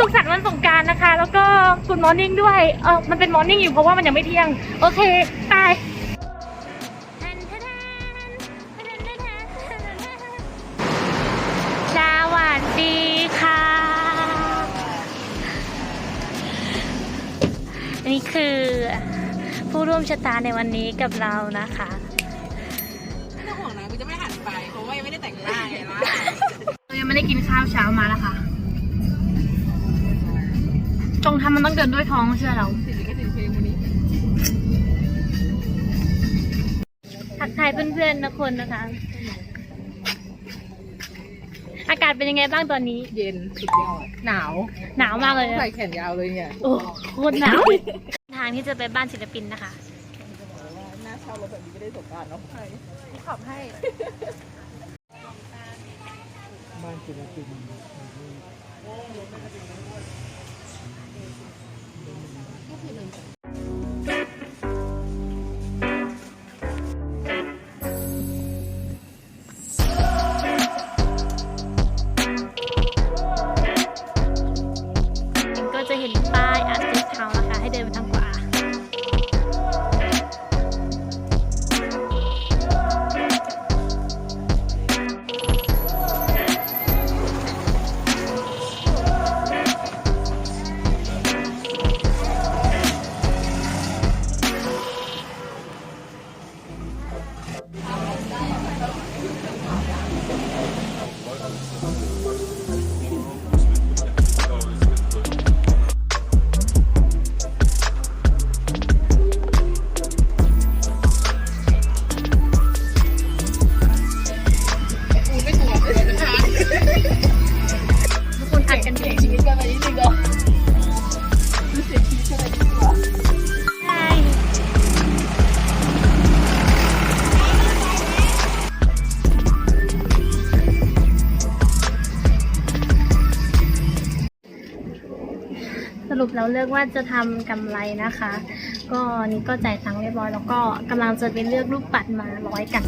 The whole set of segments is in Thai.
สุขสันต์วันสงกรารนะคะ แล้วก็คุณมอร์นิ่งด้วย เออมันเป็นมอร์นิ่งอยู่เพราะว่ามันยังไม่เที่ยง โอเคตายสวัสดีค่ะ นี่คือผู้ร่วมชะตาในวันนี้กับเรานะคะไม่ต้องห่วงนะกูจะไม่หันไปเพราะว่ายังไม่ได้แต่งหน้าไงล่ะเรายังไม่ได้กินข้าวเช้ามาแล้วค่ะ จงทำมันต้องเดินด้วยท้องเชื่อเราติดลิขสิทธิ์เพลงวันนี้ทักทายเพื่อนๆทุกคนนะคะ อากาศเป็นยังไงบ้างตอนนี้ เย็นสุดยอดหนาว หนาวมากเลยใส่นะแขนยาวเลยเนี่ย โอ้โคตรหนาว ทางที่จะไปบ้านศิลปินนะคะหน้าเช่ารถแบบนี้ไม่ได้สงกรารเนาะใช่กูขับให้ บ้านศิลปิน รุปแล้วเลือกว่าจะทำกำไรนะคะ ก็นี่ก็จ่ายตังค์เรียบร้อยแล้วก็กำลังจะไปเลือกลูกปัดมาร้อยกัน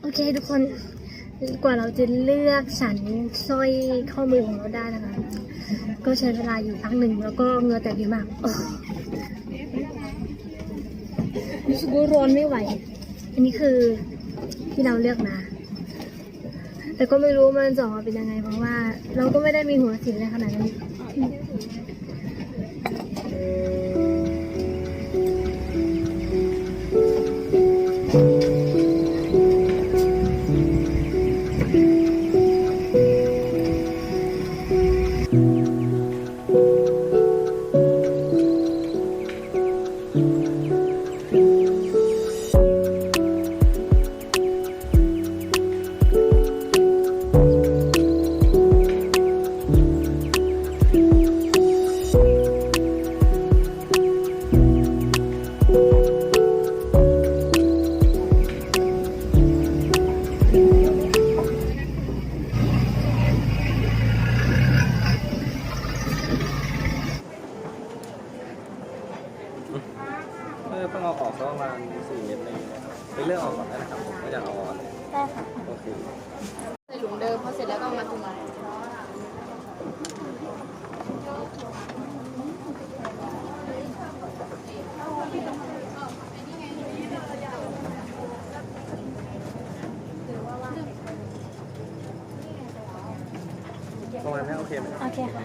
โอเคทุกคนกว่าเราจะเลือกสันสร้อยข้อมือของเราได้นะคะ ก็ใช้เวลาอยู่พักหนึ่งแล้วก็เงือแตกเยอะมากอ รู้สึกว่าร้อนไม่ไหว อันนี้คือที่เราเลือกมา แต่ก็ไม่รู้มันจะออกมาเป็นยังไงเพราะว่า เราก็ไม่ได้มีหัวสินอะไรขนาดนั้น เมื่อเพิ่งเอาออกสักประมาณสี่เมตรอะไรอย่างเงี้ยไปเลือกออกก่อนได้นะครับผมไม่อยากเอาออกเลยได้ค่ะโอเคใส่หลุมเดิมพอเสร็จแล้วก็เอามาตุนประมาณนี้โอเคไหมโอเคค่ะ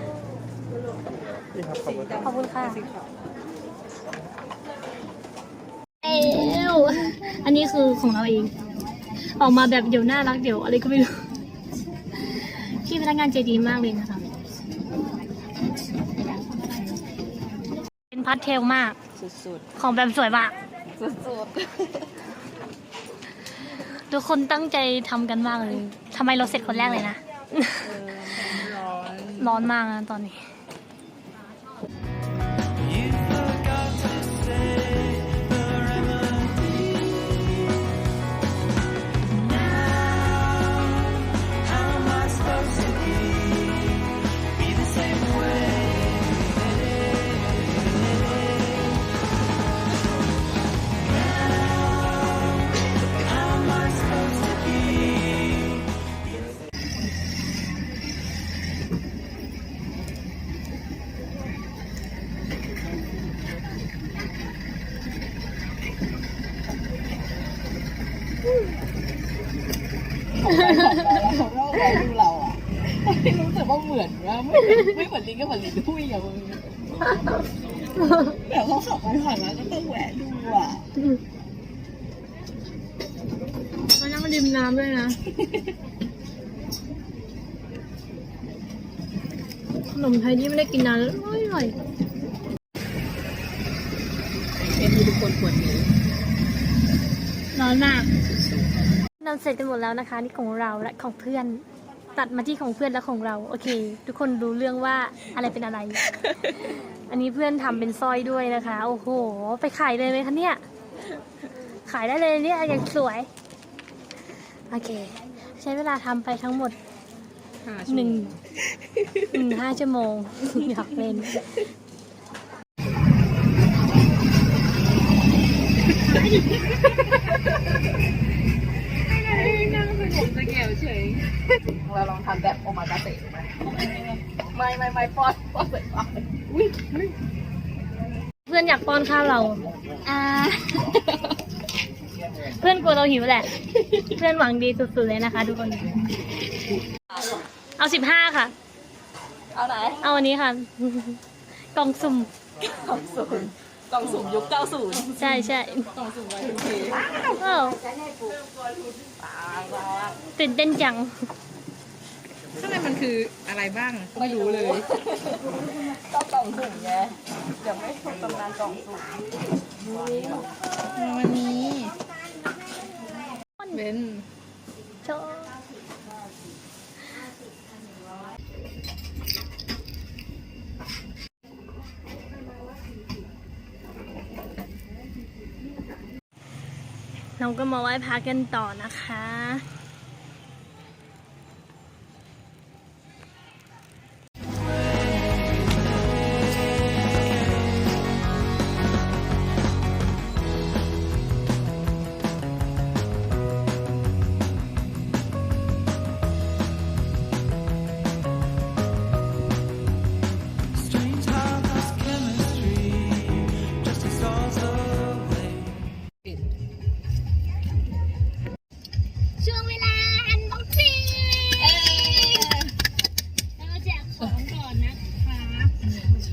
นี่ครับขอบคุณครับ ขอบคุณค่ะ สีขาว เอวอั นนี้คือของเราเอง ออกมาแบบเดี๋ยวน่ารักเดี๋ยวอะไรก็ไม่รู้ พี่พนักงานใจดีมากเลยนะคะ เป็นพัดเทลมาก สุดของแบบสวยมาก ๆ สุดทุกคนตั้งใจทำกันมากเลยทำไมเราเสร็จคนแรกเลยนะ ๆ ร้อนร้อนมากนะตอนนี้ How เราดูเราอะรู้สึกว่าเหมือนว่าไม่เหมือนลิงก็เหมือนลิงทุ่ยอะมึงแบบเขาสอบไปผ่าล้วก็ต้องแหวะดูอะมานั่งริมน้ำด้วยนะ ขนมไทยที่ไม่ได้กินนานแล้วอร่อยเอ็มดูทุกคนขวดนี้ร้อนมาก นอนเสร็จกันหมดแล้วนะคะ นี่ของเราและของเพื่อน ตัดมาที่ของเพื่อนและของเรา โอเค ทุกคนรู้เรื่องว่าอะไรเป็นอะไร อันนี้เพื่อนทำเป็นสร้อยด้วยนะคะ โอ้โห ไปขายเลยไหมคะเนี่ย ขายได้เลยเนี่ยอย่างสวย โอเค ใช้เวลาทำไปทั้งหมดหนึ่งหนึ่งห้าชั่วโมงอยากเล่น วเฉยเราลองทำแบบโอมากาเสะดูไหมไม่ไม่ไม่ป้อนป้อนใส่ปากอุ้ยเพื่อนอยากป้อนข้าวเรา อ่า เพื่อนกลัวเราหิวแหละ เพื่อนหวังดีสุดๆเลยนะคะ ทุกคน เอาสิบห้าค่ะ เอาไหน เอาอันนี้ค่ะ กล่องสุ่ม กล่องสุ่ม กล่องสุ่มยุค90ใช่ใช่กล่องสุ่มไว้ทุกทีโอ้ตื่นเต้นจัง ข้างในมันคืออะไรบ้าง ไม่รู้เลยก็กล่องสุ่มไงยังไม่ชมตำนานกล่องสุ่มวันนี้เป็นโชว์ เราก็มาไหว้พระกันต่อนะคะ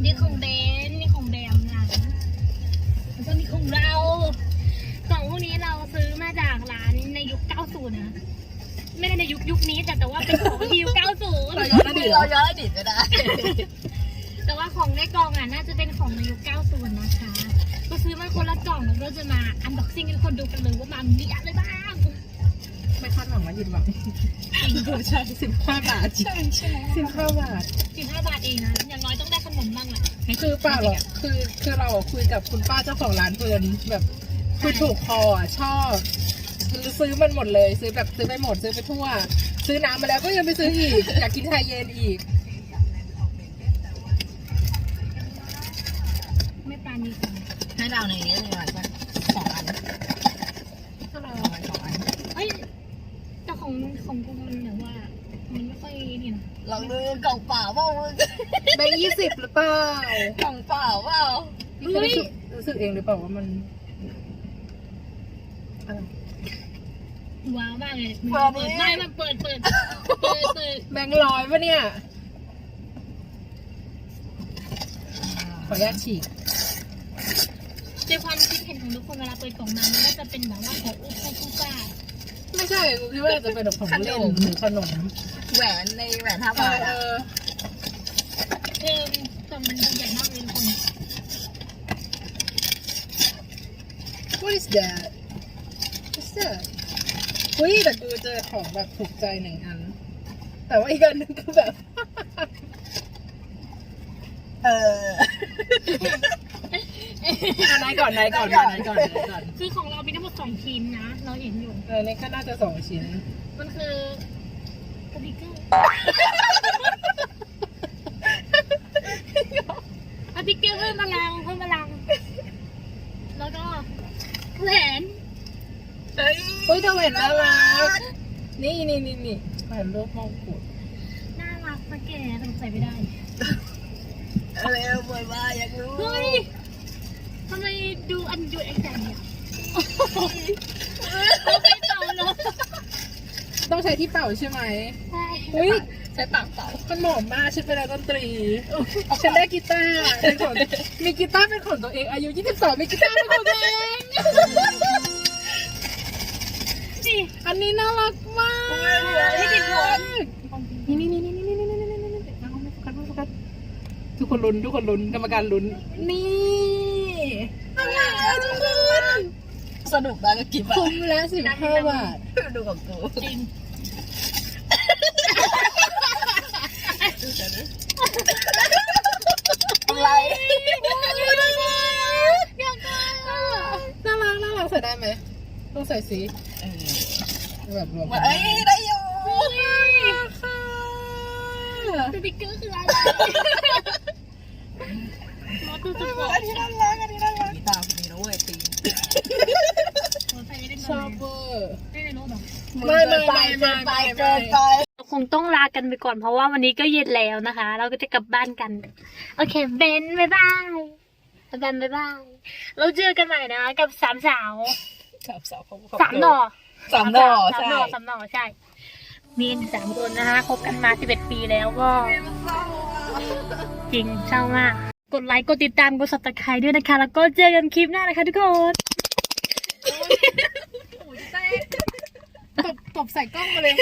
นี่ของเบนนี่ของแบมนะแล้วก็มีของเรากล่องพวกนี้เราซื้อมาจากร้านในยุค 90 นะ ไม่ได้ในยุคยุคนี้แต่แต่ว่าเป็นของที่ยุค 90 เราย้อนอดีตเราย้อนอดีตไม่ได้ แต่ว่าของในกล่องอะน่าจะเป็นของในยุค 90 นะคะ ก็ซื้อมาคนละกล่องแล้วก็จะมาอันบ็อกซิ่งให้ทุกคนดูกันเลยว่ามันมีอะไรบ้างไม่คาดหวังว่ายินหวังใช่สิบห้าบาทใช่ใช่สิบห้าบาท15บาทเองนะอย่างน้อยต้องได้ ขนมบ้างแหละคือเปล่าหรอกคือคือเราคุยกับคุณป้าเจ้าของร้านเพลินแบบคุยถูกคออะชอบซื้อมันหมดเลย ซื้อแบบซื้อไปหมดซื้อไปทั่ว ซื้อน้ำมาแล้วก็ยังไปซื้ออีกอยากกินไทยเย็นอีก ไม่ปราณีกันให้เราในนี้เลยว่าสองอันก็เราสองอันเอ้ยแต่ของของกูมันแบบว่ามันไม่ค่อยนี่นะ ลองดูกล่องเปล่าเปล่าแบงค์ยี่สิบหรือเปล่ากล่องเปล่าเปล่ารู้สึกรู้สึกเองหรือเปล่าว่ามันอะไรว้าวมากเลยเปิดดิเปิดได้มันเปิดเปิดเปิดเปิดแบงค์ร้อยปะเนี่ยขออนุญาตฉีกในความคิดเห็นของทุกคนเวลาเปิดกล่องมามันก็จะเป็นแบบว่าของอุ๊บอุ๊บอุ๊บป้าไม่ใช่กูคิดว่าจะเป็นแบบของเล่นหรือขนม แหวนในแหวนห้าเอบาอทเออะอเออกล่องมันใหญ่มากเลยทุกคน what is that what's that เฮ้ยแต่กูเจอของแบบถูกใจหนึ่งอัน แต่ว่าอีกอันหนึงคือแบบ เอออันไหนก่อนไหนก่อนไหนก่อนไหนก่อน คือของเรามีทั้งหมดสองชิ้นนะ เราเห็นอยู่ เออนี่ก็น่าจะสองชิ้น มันคือสติก เกอร์สติกเกอร์เพิ่มพลังเพิ่มพลัง แล้วก็แหวนเฮ้ยเฮ้ยเธอเห็นน่ารักนี่นี่นี่นี่แหวนรูปมงกุฎน่ารักสะแก่แต่ใส่ไม่ได้เร็วบอยว่าอยากรู้เฮ้ยทำไมดูอันดูเอ็กซ์เนี่ยเราไปเต่าเลย ต้อง ใช้ที่เป่าใช่ไหมใช่เฮ้ยใช้ปากเปล่ามันเหมาะมากฉันเป็นนักดนตรี ฉันได้กีตาร์เป็นของมีกีตาร์เป็นของตัวเอง อายุ 22 มีกีตาร์เป็นของตัวเองนี่อันนี้น่ารักมากไม่ติดหัวนี่นี่นี่นี่นี่นี่นี่นี่นี่นี่เอาไม่โฟกัสไม่โฟกัสทุกคนลุ้นทุกคนลุ้นกรรมการลุ้น นี่อะไรอะทุกคนสนุกนะกับกิฟต์อะคุ้มแล้วสิบห้าบาทดูกับกูจริงอะไร น่ารักน่ารัก ใส่ได้ไหม ต้องใส่สีแบบรวมกันเอ้ยได้อยู่ค่ะสติ๊กเกอร์คืออะไรรถตู้สปอร์อัตนนี้น่ารักอันนี้น่ารักกีตาร์คนนี้นะเว้ยตีใส่ไม่ได้ชอบเวอร์ไม่ได้รถหรอไม่ไม่ไม่ไม่ไม่เกินไปเราคงต้องลากันไปก่อนเพราะว่าวันนี้ก็เย็นแล้วนะคะ เราก็จะกลับบ้านกัน โอเคเบนบ๊ายบาย เบนบ๊ายบายเราเจอกันใหม่นะ กับสามสาวกับสาวของสามหน่อสามหน่อสามใช่หน่อสามหน่อใช่ มีกันสามคนนะคะคบกันมาสิบเอ็ดปีแล้วก็ จริงเศร้ามาก กดไลค์กดติดตามกดสับตะไคร้ด้วยนะคะ แล้วก็เจอกันคลิปหน้านะคะทุกคนตบตบใส่กล้องมาเลย